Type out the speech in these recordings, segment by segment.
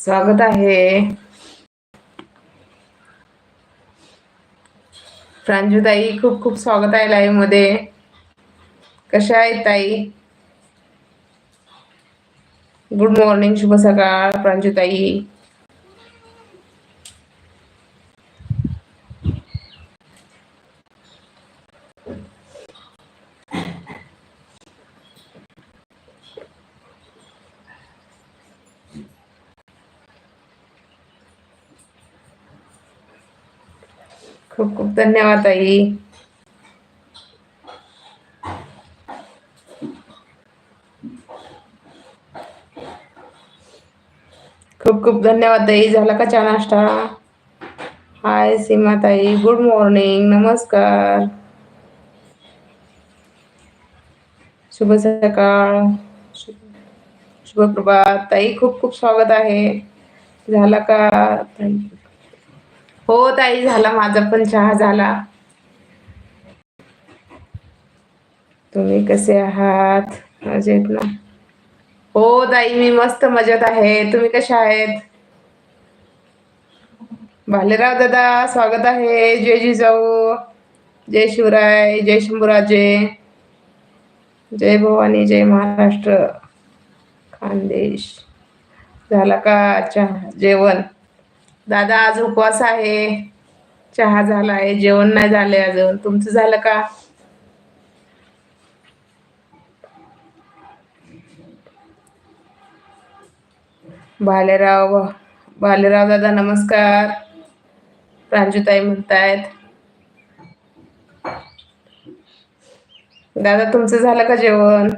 स्वागत आहे. प्रांजूताई खूप खूप स्वागत आहे लाईव्हमध्ये. कशा आहेत ताई? गुड मॉर्निंग शुभ सकाळ प्रांजूताई. खूप खूप धन्यवाद ताई खूप खूप धन्यवाद ताई झाला का चहा नाश्ता? हाय सीमा ताई गुड मॉर्निंग नमस्कार. शुभ सकाळ शुभ प्रभात. ताई खूप खूप स्वागत आहे. झाला का? ताई हो ताई झाला माझा पण चहा झाला. तुम्ही कसे आहात? मजेत ना? हो ताई मी मस्त मजेत आहे. तुम्ही कशा आहेत? भालेराव दादा स्वागत आहे. जय जिजाऊ. जय शिवराय जय शंभूराजे. जय भवानी जय महाराष्ट्र. खानदेश. झाला का चहा? जेवण? दादा आज उपवास आहे. चहा झाला आहे जेवण नाही झाले अजून. तुमचं झालं का? भालेराव भालेराव दादा नमस्कार. प्रांजूताई म्हणतायत. दादा तुमचं झालं का जेवण?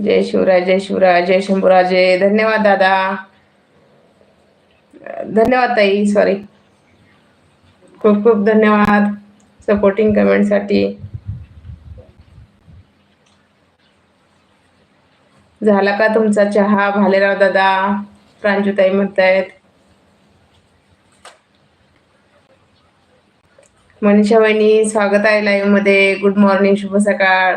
जय शिवराय जय शिवराय जय शंभूराजे धन्यवाद दादा. धन्यवाद ताई. सॉरी खूप खूप धन्यवाद सपोर्टिंग कमेंटसाठी झाला का तुमचा चहा? भालेराव दादा प्रांजूताई म्हणतायत. मनीषा वहिनी स्वागत आहे लाईव्हमध्ये. गुड मॉर्निंग शुभ सकाळ.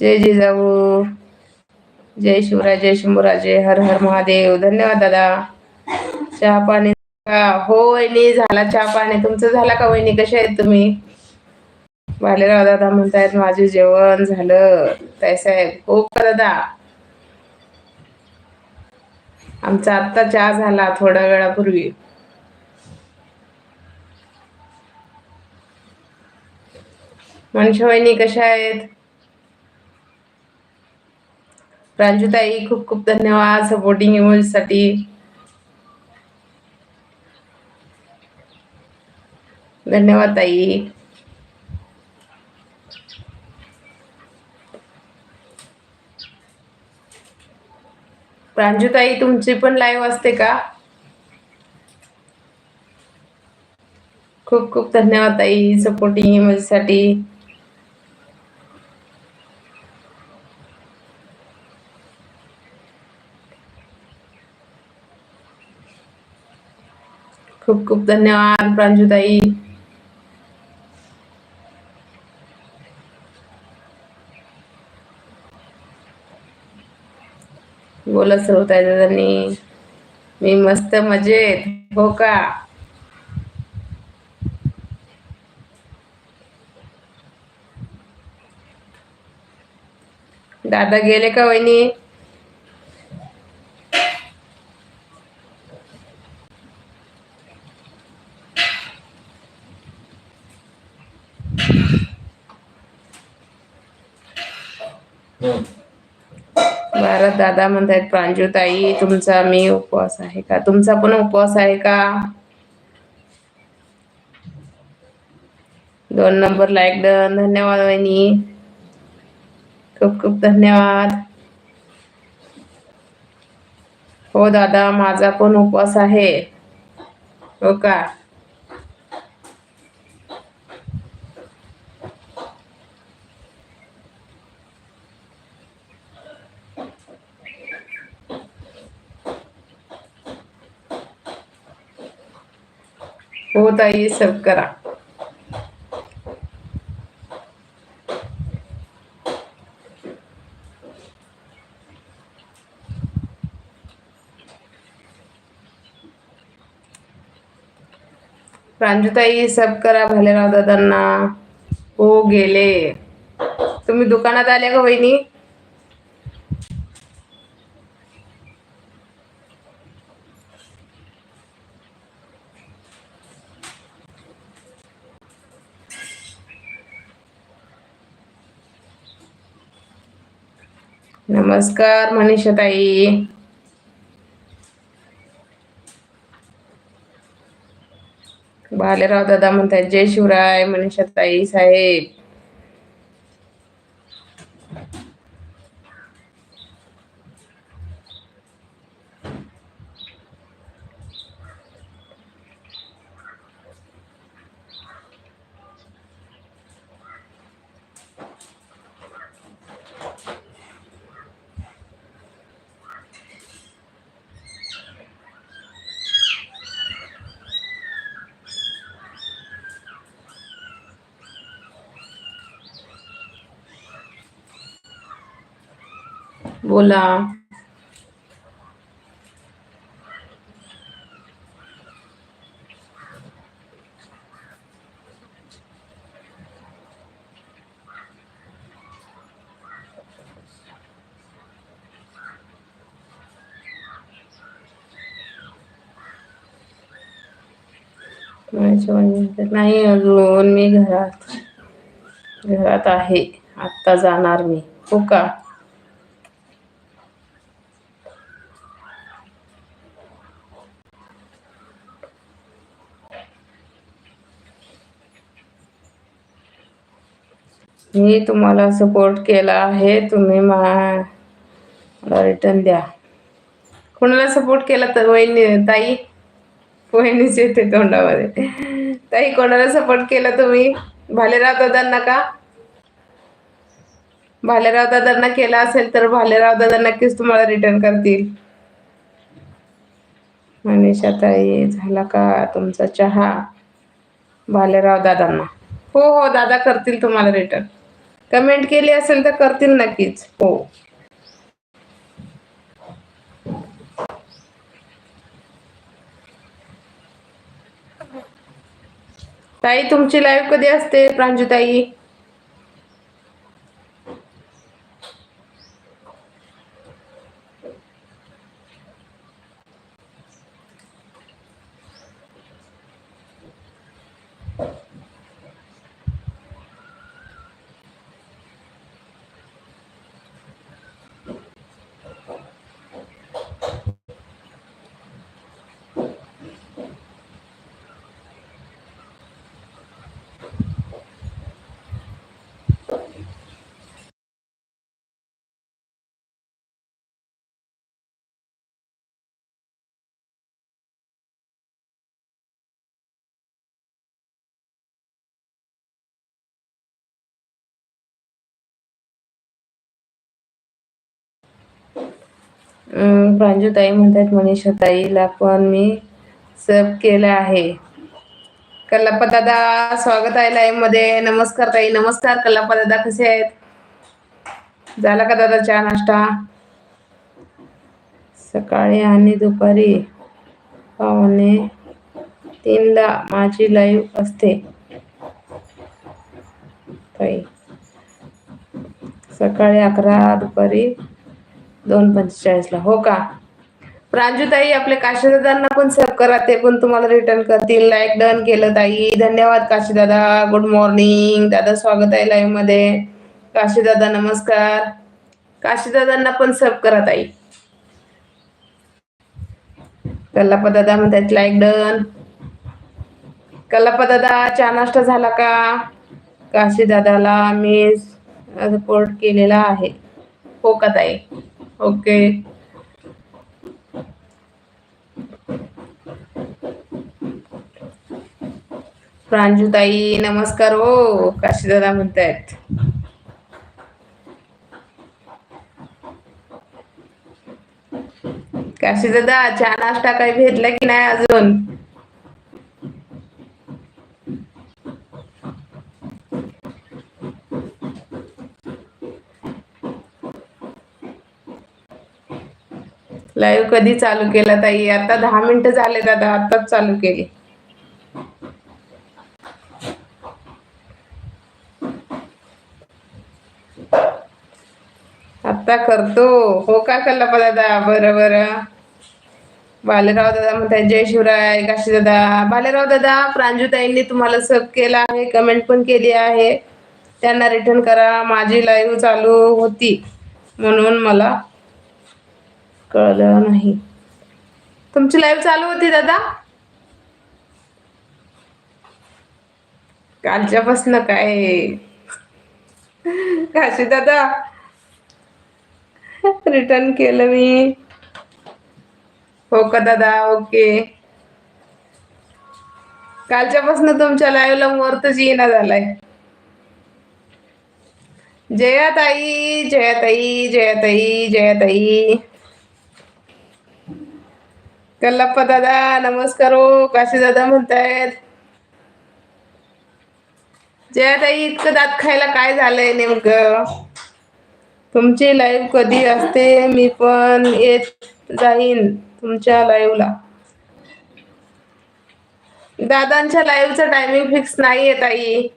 जय जिजाऊ जय शिवराय जय शंभूराजे हर हर महादेव. धन्यवाद दादा. चहा पाणी हो वहिनी झाला चहा पाणी. तुमचं झाला का वहिनी? कशा आहेत तुम्ही? भालेराव दादा म्हणतायत माझे जेवण झालं. ताई साहेब हो का दादा? आमचा आत्ता चहा झाला थोड्या वेळापूर्वी. मनशा वहिनी कशा आहेत? प्रांजूताई खूप खूप धन्यवाद सपोर्टिंग इमोजीसाठी धन्यवाद ताई. प्रांजूताई तुमची पण लाईव्ह असते का? खूप खूप धन्यवाद ताई सपोर्टिंग इमोजीसाठी खूप खूप धन्यवाद प्रांजूताई. बोला होताय दादांनी. मी मस्त मजेत हो का? दादा गेले का वहिनी? दादा म्हणतायत प्रांजूताई तुमचा मी उपवास आहे का? तुमचा पण उपवास आहे का? दोन नंबर लाईक डन धन्यवाद वहिनी. खूप खूप धन्यवाद. हो दादा माझा पण उपवास आहे. हो का? हो ताई सब करा. प्रांजुताई सब करा भालेराव दादांना. हो गेले. तुम्ही दुकानात आल्या का वहिनी? नमस्कार मनीषाताई. भालेराव दादा म्हणतात जय शिवराय मनीषाताई साहेब. बोला. नाही अजून मी घरात घरात आहे. आत्ता जाणार मी. हो का? मी तुम्हाला सपोर्ट केला आहे तुम्ही मला रिटर्न द्या. कोणाला सपोर्ट केला तर वहिनी ताई? वहिनीच येते तोंडामध्ये. ताई कोणाला सपोर्ट केला तुम्ही? भालेराव दादांना का? भालेराव दादांना केला असेल तर भालेराव दादा नक्कीच तुम्हाला रिटर्न करतील. मनीषा ताई झाला का तुमचा चहा? भालेराव दादांना. हो हो दादा करतील तुम्हाला रिटर्न कमेंट केली असेल तर करतील नक्कीच. हो. ताई तुमची लाईव्ह कधी असते प्रांजूताई? प्रांजूताई म्हणतात मनीषाताईला पण मी सब केलं आहे. कल्लाप्पा दादा स्वागत आहे लाईव्हमध्ये. नमस्कार ताई नमस्कार. कल्लाप्पा दादा कसे आहेत? झाला का दादा चहा नाश्ता? सकाळी आणि दुपारी पावणे तीनला माझी लाईव्ह असते. ताई सकाळी अकरा दुपारी दोन पंचेचाळीसला हो का? प्रांजूताई आपले काशीदादांना पण सर्व करा ते पण तुम्हाला रिटर्न करतील. लाईक डन केलं ताई. धन्यवाद काशीदादा. गुड मॉर्निंग दादा स्वागत आहे लाईव्हमध्ये. काशीदादा नमस्कार. काशीदादांना पण सर्व करा ताई. कल्लापा दादा म्हणतात लाईक डन कल्लापा दादा चहा नाश्ता झाला का? काशीदादाला मी सपोर्ट केलेला आहे. हो का ताई? ओके प्रांजूताई नमस्कार हो काशीदादा म्हणतायत. काशीदादा चहा नाश्ता काही भेटला की नाही अजून? लाईव्ह कधी चालू केला ताई? आता दहा मिनिटं झाले दादा आताच चालू केली. आता करतो. हो का कल्लापा दादा? बरं बरं. बालेराव दादा म्हणताय जय शिवराय काशी दादा. बालेराव दादा प्रांजूताईंनी तुम्हाला सब केला आहे कमेंट पण केली आहे. त्यांना रिटर्न करा. माझी लाईव्ह चालू होती म्हणून मला कळलं. नाही तुमची लाईव्ह चालू होती दादा? कालच्यापासून काय? काशी दादा? रिटर्न केलं मी. हो का दादा? ओके. कालच्यापासून तुमच्या लाईव्हला मुहूर्तच येईना झालाय. जयाताई जयाताई जयाताई जयाताई. कल्लप्पा दादा नमस्कार. हो काशी दादा म्हणतायत. जयाताई इतकं दात खायला काय झालंय नेमकं? तुमची लाईव्ह कधी असते? मी पण येत जाईन तुमच्या लाईव्हला दादांच्या लाईव्हचं टायमिंग फिक्स नाही आहे ताई.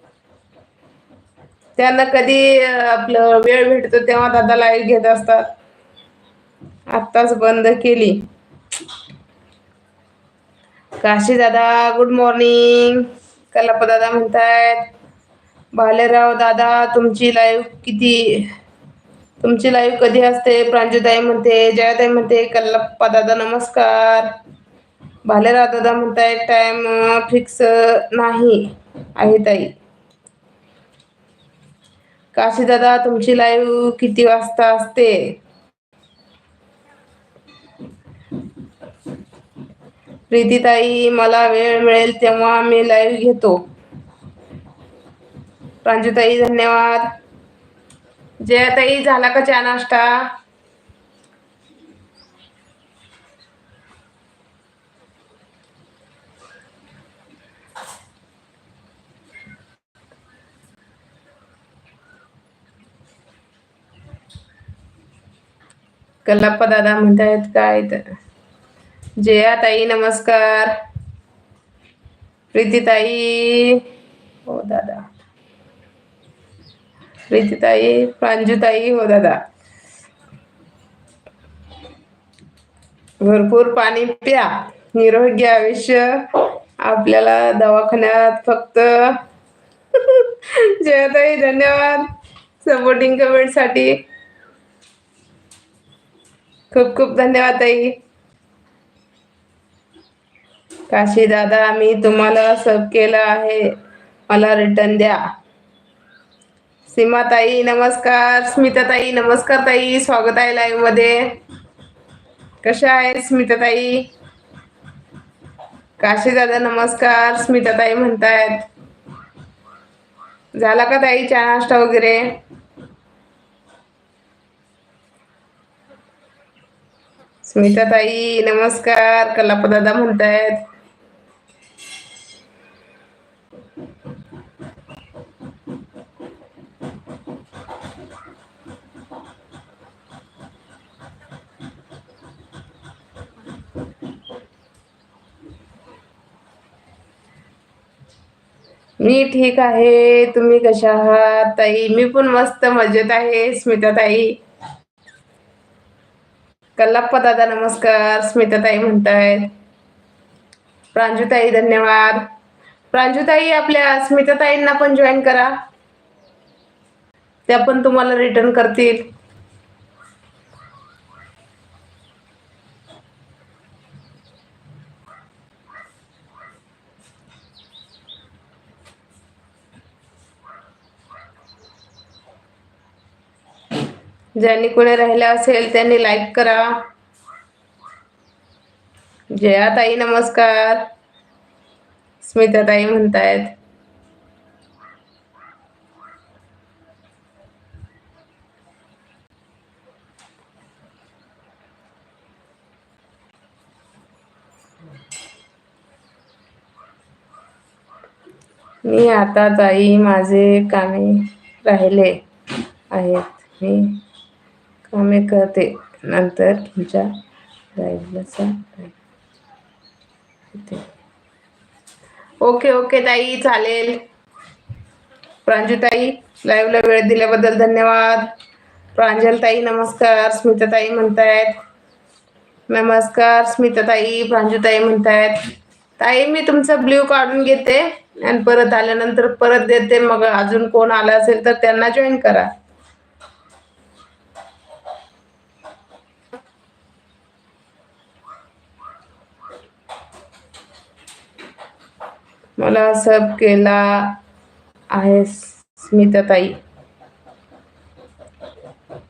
त्यांना कधी आपलं वेळ भेटतो तेव्हा दादा लाईव्ह घेत असतात. आत्ताच बंद केली. काशी दादा गुड मॉर्निंग कलाप दादा म्हणतायत. भालेराव दादा तुमची लाईव्ह किती तुमची लाईव्ह कधी असते? प्रांजूताई म्हणते जयाताई म्हणते कल्लप्पा दादा नमस्कार. भालेराव दादा म्हणतायत टाइम फिक्स नाही आहे ताई. काशी दादा तुमची लाईव्ह किती वाजता असते? प्रीतीताई मला वेळ मिळेल तेव्हा मी लाईव्ह घेतो. प्रांजूताई धन्यवाद. जयाताई झाला का चहा नाश्ता? कल्लाप्पा दादा म्हणतायत काय तर. जया ताई नमस्कार. प्रीतीताई. हो दादा. प्रीतीताई प्रांजूताई हो दादा. भरपूर पाणी प्या. निरोगी आयुष्य. आपल्याला दवाखान्यात फक्त. जयाताई धन्यवाद. सपोर्टिंग कमेंटसाठी. खूप खूप धन्यवाद ताई. काशी दादा मी तुम्हाला सब केलं आहे. मला रिटर्न द्या. सीमाताई नमस्कार. स्मिताताई नमस्कार ताई. स्वागत आहे लाईव्हमध्ये. कशा आहे स्मिताताई? काशी दादा नमस्कार. स्मिताताई म्हणतायत. झाला का ताई चहा नाश्ता वगैरे? स्मिताताई नमस्कार. कलापदादा म्हणतायत. मी ठीक आहे. तुम्ही कशा आहात? ताई मी पण मस्त मजेत आहे स्मिता ताई कल्लाप्पा दादा नमस्कार. स्मिता ताई म्हणतायत. प्रांजूताई धन्यवाद. प्रांजूताई आपल्या स्मिताताईंना पण जॉईन करा. त्या पण तुम्हाला रिटर्न करतील. ज्यांनी कोणी राहिलं असेल त्यांनी लाईक करा. जयाताई नमस्कार. स्मिताताई म्हणतायत. मी आता ताई माझे कामे राहिले आहेत. मी कामे करते नंतर तुमच्या ओके ओके ताई चालेल प्रांजूताई लाईव्हला वेळ दिल्याबद्दल धन्यवाद प्रांजलताई नमस्कार स्मिताताई म्हणतायत नमस्कार स्मिताताई प्रांजूताई म्हणतायत ताई मी तुमचं ब्ल्यू काढून घेते आणि परत आल्यानंतर परत देते मग अजून कोण आलं असेल तर त्यांना जॉईन करा मला सब केला आहे स्मिताताई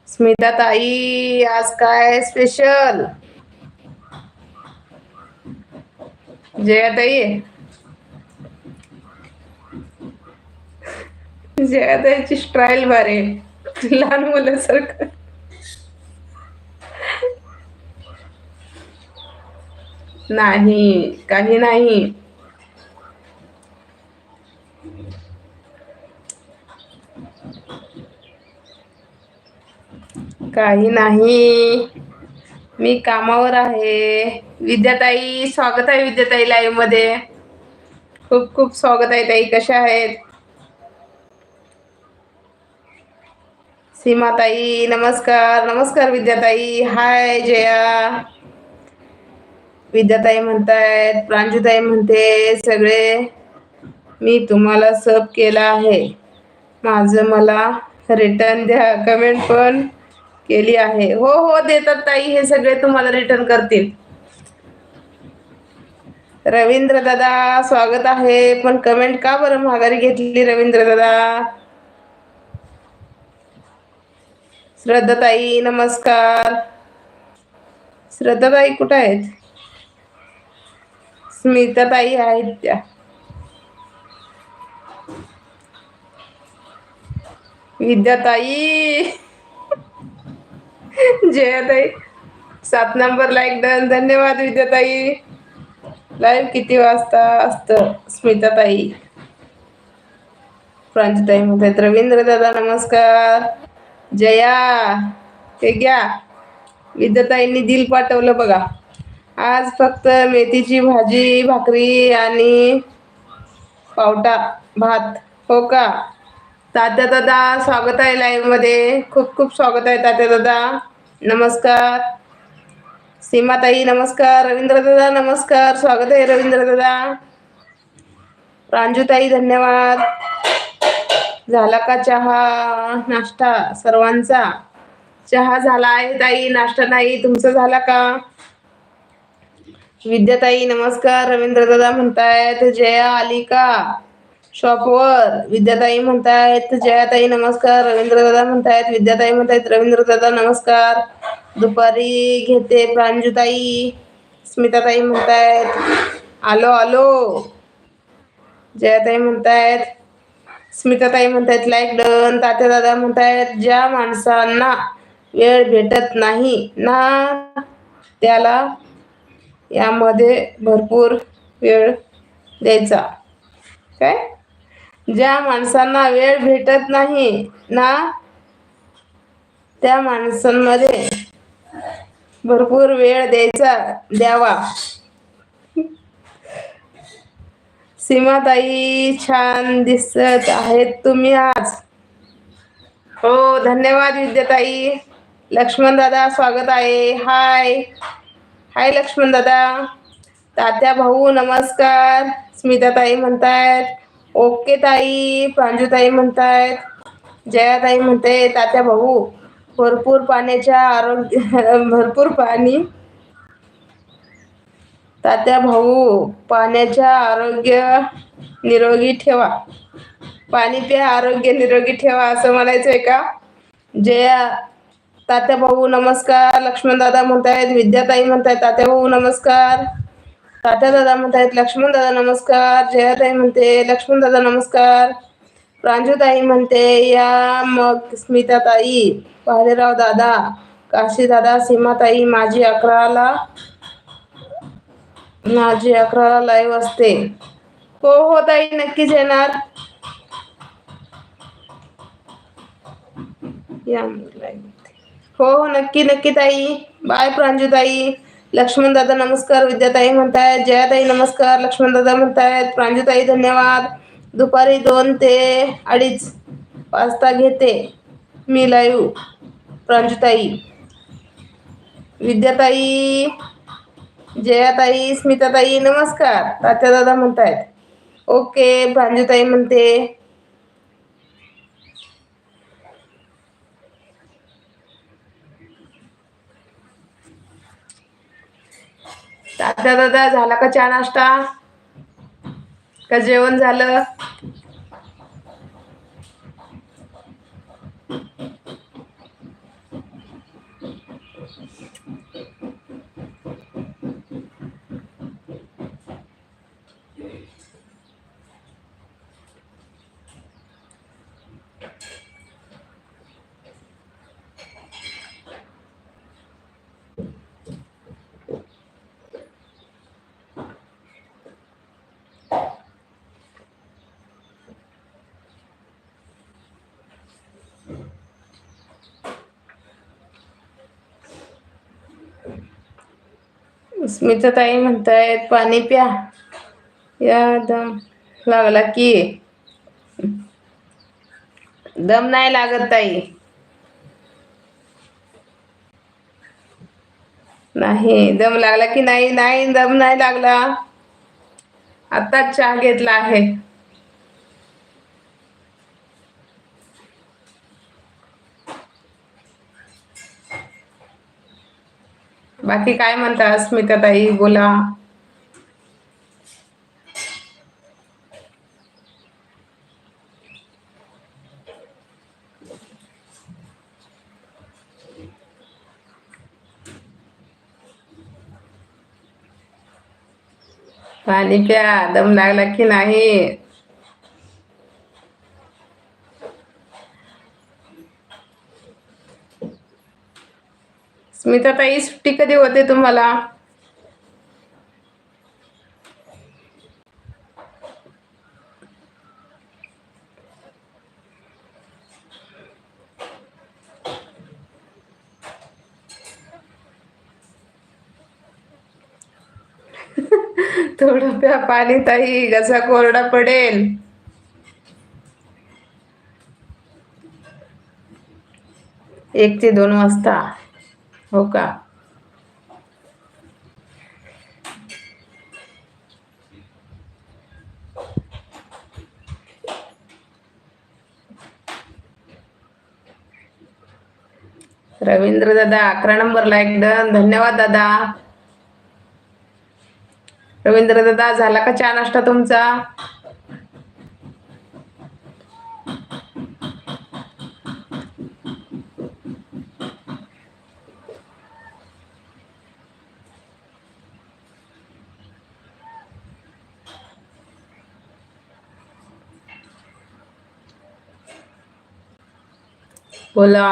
स्मिताताई आज काय स्पेशल जयाताई जयाताईची स्टाईल भारी लहान मुलासारखं नाही काही नाही काही नाही. मी कामावर आहे. विद्याताई स्वागत आहे विद्याताई लाईव्हमध्ये. खूप खूप स्वागत आहे ताई. कशा आहेत? सीमाताई नमस्कार. नमस्कार विद्याताई. हाय जया. विद्याताई म्हणतायत प्रांजूताई म्हणते सगळे. मी तुम्हाला सब केला आहे. माझं मला रिटर्न द्या. कमेंट पण. केली आहे. हो हो देतात ताई. हे सगळे तुम्हाला रिटर्न करतील. रवींद्र दादा स्वागत आहे. पण कमेंट का बरं माघारी घेतली रवींद्र दादा? श्रद्धाताई नमस्कार. श्रद्धाताई कुठं आहेत? स्मिताताई आहेत त्या. विद्याताई! जयाताई सात नंबर लाईक डन धन्यवाद विद्याताई. लाईव्ह किती वाजता असतं? स्मिताताई. प्रांजताई म्हणतात रवींद्र दादा नमस्कार. जया हे घ्या. विद्याताईंनी दिल पाठवलं बघा. आज फक्त मेथीची भाजी भाकरी आणि पावटा भात. हो का? तात्या दादा स्वागत आहे लाईव्हमध्ये. खूप खूप स्वागत आहे तात्या दादा. नमस्कार. सीमाताई नमस्कार. रवींद्र दादा नमस्कार. स्वागत आहे रवींद्र दादा. प्रांजूताई धन्यवाद. झाला का चहा? नाश्ता सर्वांचा? चहा झाला आहे ताई. नाश्ता नाही. तुमचा झाला का? विद्याताई नमस्कार. रवींद्र दादा म्हणतायत जया आली का? शॉपवर विद्याताई म्हणतायत जयाताई नमस्कार. रवींद्र दादा म्हणतायत विद्याताई म्हणतायत रवींद्र दादा नमस्कार. दुपारी घेते प्रांजूताई. स्मिताताई म्हणतायत आलो आलो. जयाताई म्हणतायत स्मिताताई म्हणतायत लाईक डन तात्या दादा म्हणतायत ज्या माणसांना वेळ भेटत नाही ना त्याला यामध्ये भरपूर वेळ द्यायचा. काय? ज्या माणसांना वेळ भेटत नाही ना त्या माणसांमध्ये भरपूर वेळ द्यायचा द्यावा. सीमाताई छान दिसत आहेत तुम्ही आज. हो धन्यवाद विद्याताई. लक्ष्मण दादा स्वागत आहे. हाय. हाय लक्ष्मण दादा. तात्या भाऊ नमस्कार. स्मिताताई म्हणतायत. ओके ताई प्रांजूताई म्हणतायत जयाताई म्हणते तात्या भाऊ भरपूर पाण्याच्या आरोग्य भरपूर पाणी. तात्या भाऊ पाण्याच्या आरोग्य निरोगी ठेवा. पाणी प्या आरोग्य निरोगी ठेवा असं म्हणायचंय का? जया तात्या भाऊ नमस्कार. लक्ष्मण दादा म्हणतायत विद्याताई म्हणतायत तात्या भाऊ नमस्कार. तात्या दादा म्हणतायत लक्ष्मण दादा नमस्कार जयाताई म्हणते लक्ष्मण दादा नमस्कार प्रांजूताई म्हणते या मग स्मिताताई भालेराव दादा काशी दादा सीमाताई माझी अकराला माझी अकराला लाईव्ह असते. हो हो ताई नक्कीच येणार. या हो हो नक्की नक्की ताई. बाय प्रांजूताई. दादा नमस्कार विद्याताई म्हणतायत जयाताई नमस्कार लक्ष्मण दादा म्हणतायत प्रांजूताई धन्यवाद. दुपारी दोन ते अडीच वाजता घेते मी लाईव्ह प्रांजूताई. विद्याताई जयाताई स्मिताताई नमस्कार. तात्या दादा म्हणतायत. ओके प्रांजूताई म्हणते. दादा दादा झाला का चहा नाश्ता? का जेवण झालं? स्मिताताई म्हणतायत पाणी प्या. या दम लागला की. दम नाही लागत ताई. नाही दम लागला की नाही नाही दम नाही लागला. आता चहा घेतला आहे. बाकी काय म्हणता स्मिताताई बोला. पाणी प्या. दम लागला की नाही? स्मिताताई सुट्टी कधी होते तुम्हाला? थोडं प्या पाणी ताई. घसा कोरडा पडेल. एक ते दोन वाजता. हो का? रवींद्र दादा अकरा नंबर लाईक डन धन्यवाद दादा. रवींद्र दादा झाला का चहा नाश्ता तुमचा? बोला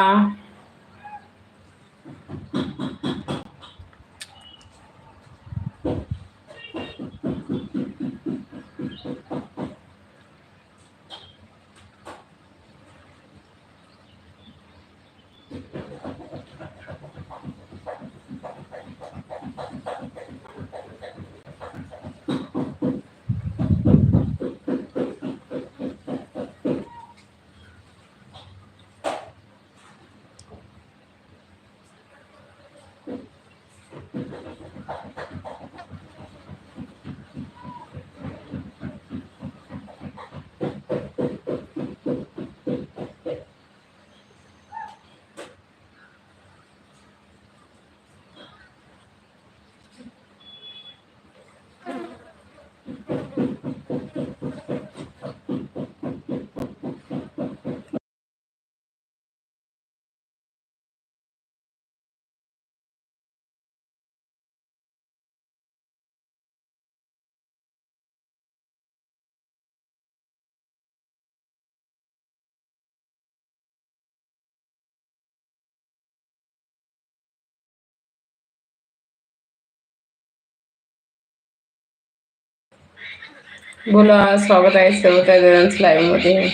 बोला स्वागत आहे सर्व त्या लाईव्हमध्ये.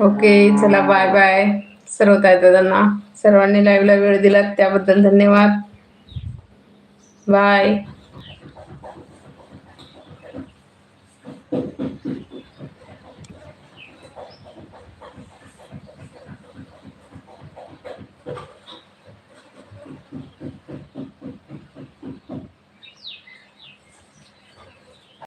ओके चला बाय बाय सर्व ताई दादांना. सर्वांनी लाईव्हला वेळ दिला त्याबद्दल धन्यवाद. बाय